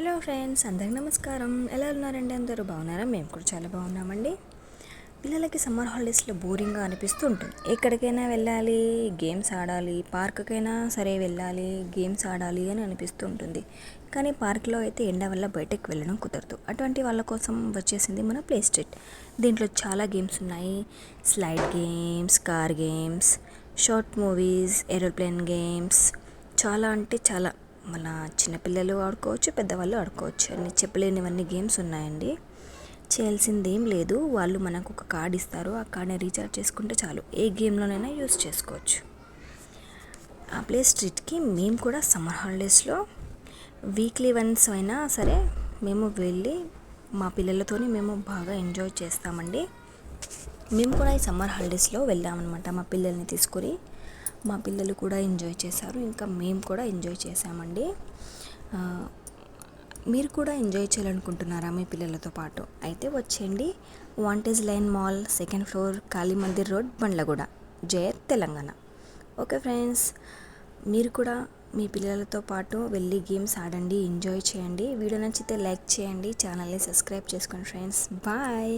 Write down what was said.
Hello friends అందరికి నమస్కారం. ఎలా ఉన్నారండి అందరూ? బాగున్నారా? మేము కూడా చాలా బాగున్నామండి. పిల్లలకి సమ్మర్ హాలిడేస్లో బోరింగ్గా అనిపిస్తూ ఉంటుంది ఎక్కడికైనా వెళ్ళాలి గేమ్స్ ఆడాలి పార్క్కైనా సరే వెళ్ళాలి గేమ్స్ ఆడాలి అని అనిపిస్తూ ఉంటుంది కానీ పార్క్లో అయితే ఎండ వల్ల బయటకు వెళ్ళడం కుదరదు. అటువంటి వాళ్ళ కోసం వచ్చేసింది మన ప్లే స్ట్రీట్ దీంట్లో చాలా గేమ్స్ ఉన్నాయి. Slide games car games short movies aeroplane games. చాలా అంటే చాలా. మన చిన్నపిల్లలు ఆడుకోవచ్చు పెద్దవాళ్ళు ఆడుకోవచ్చు. అన్ని చెప్పలేనివన్నీ గేమ్స్ ఉన్నాయండి. చేయాల్సింది ఏం లేదు. వాళ్ళు మనకు ఒక కార్డ్ ఇస్తారు. ఆ కార్డ్ని రీఛార్జ్ చేసుకుంటే చాలు. ఏ గేమ్లోనైనా యూస్ చేసుకోవచ్చు. ఆ ప్లే స్ట్రీట్కి మేము కూడా సమ్మర్ హాలిడేస్లో వీక్లీ వన్స్ అయినా సరే మేము వెళ్ళి మా పిల్లలతో మేము బాగా ఎంజాయ్ చేస్తామండి. మేము కూడా ఈ సమ్మర్ హాలిడేస్లో వెళ్ళామన్నమాట మా పిల్లల్ని తీసుకొని. మా పిల్లలు కూడా ఎంజాయ్ చేశారు. ఇంకా మేము కూడా ఎంజాయ్ చేసామండి మీరు కూడా ఎంజాయ్ చేయాలనుకుంటున్నారా మీ పిల్లలతో పాటు? అయితే వచ్చేయండి. Vantage line mall second floor Kali Mandir road Bandlaguda. జయర్ Telangana. Okay friends మీరు కూడా మీ పిల్లలతో పాటు వెళ్ళి గేమ్స్ ఆడండి ఎంజాయ్ చేయండి. వీడియో నచ్చితే లైక్ చేయండి ఛానల్ని సబ్స్క్రైబ్ చేసుకోండి ఫ్రెండ్స్. బాయ్.